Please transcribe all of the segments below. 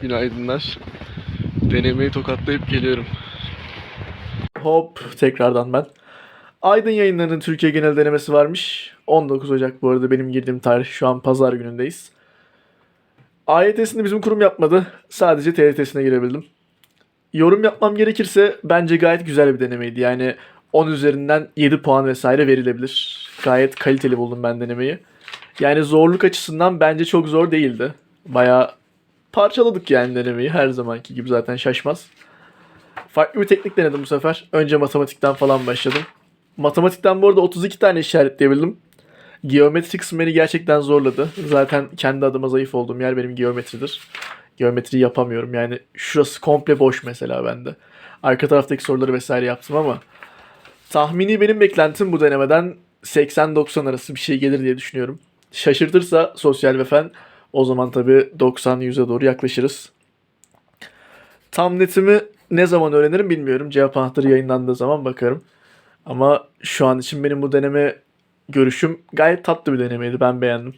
Günaydınlar. Denemeyi tokatlayıp geliyorum. Hop tekrardan ben. Aydın yayınlarının Türkiye genel denemesi varmış. 19 Ocak bu arada benim girdiğim tarih. Şu an pazar günündeyiz. AYT'sini bizim kurum yapmadı. Sadece TYT'sine girebildim. Yorum yapmam gerekirse bence gayet güzel bir denemeydi. Yani 10 üzerinden 7 puan vesaire verilebilir. Gayet kaliteli buldum ben denemeyi. Yani zorluk açısından bence çok zor değildi. Bayağı parçaladık yani denemeyi. Her zamanki gibi zaten şaşmaz. Farklı bir teknik denedim bu sefer. Önce matematikten falan başladım. Matematikten bu arada 32 tane işaretleyebildim. Geometri kısmı beni gerçekten zorladı. Zaten kendi adıma zayıf olduğum yer benim geometridir. Geometri yapamıyorum. Yani şurası komple boş mesela bende. Arka taraftaki soruları vesaire yaptım ama tahmini benim beklentim bu denemeden 80-90 arası bir şey gelir diye düşünüyorum. Şaşırtırsa sosyal ve fen o zaman tabii 90-100'e doğru yaklaşırız. Tam netimi ne zaman öğrenirim bilmiyorum. Cevap anahtarı yayınlandığı zaman bakarım. Ama şu an için benim bu deneme görüşüm gayet tatlı bir denemeydi. Ben beğendim.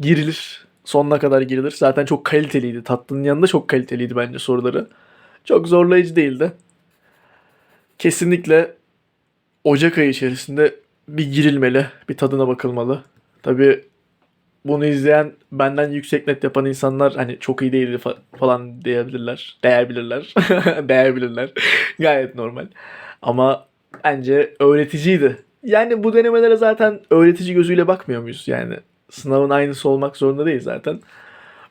Girilir. Sonuna kadar girilir. Zaten çok kaliteliydi. Tatlının yanında çok kaliteliydi bence soruları. Çok zorlayıcı değildi. Kesinlikle Ocak ayı içerisinde bir girilmeli. Bir tadına bakılmalı. Tabii bunu izleyen benden yüksek net yapan insanlar hani çok iyi değildi fa- falan diyebilirler. Değebilirler. Değebilirler. Gayet normal. Ama bence öğreticiydi. Yani bu denemelere zaten öğretici gözüyle bakmıyor muyuz? Yani sınavın aynısı olmak zorunda değil zaten.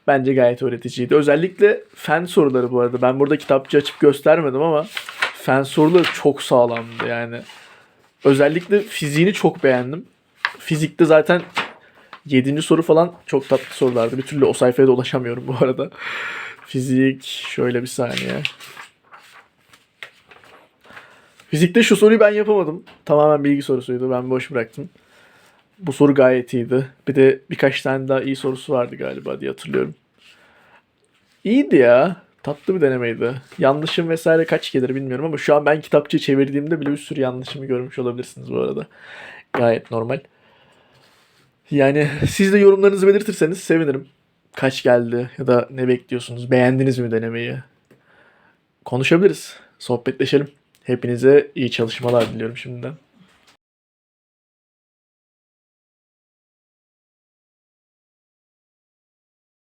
Bence gayet öğreticiydi. Özellikle fen soruları bu arada. Ben burada kitapçı açıp göstermedim ama fen soruları çok sağlamdı yani. Özellikle fiziğini çok beğendim. Fizikte zaten 7. soru falan çok tatlı sorulardı. Bir türlü o sayfaya da ulaşamıyorum bu arada. Fizik şöyle bir saniye. Fizikte şu soruyu ben yapamadım. Tamamen bilgi sorusuydu. Ben boş bıraktım. Bu soru gayet iyiydi. Bir de birkaç tane daha iyi sorusu vardı galiba diye hatırlıyorum. İyiydi ya. Tatlı bir denemeydi. Yanlışım vesaire kaç gelir bilmiyorum ama şu an ben kitapçı çevirdiğimde bile bir sürü yanlışımı görmüş olabilirsiniz bu arada. Gayet normal. Yani siz de yorumlarınızı belirtirseniz sevinirim. Kaç geldi ya da ne bekliyorsunuz? Beğendiniz mi denemeyi? Konuşabiliriz. Sohbetleşelim. Hepinize iyi çalışmalar diliyorum şimdiden.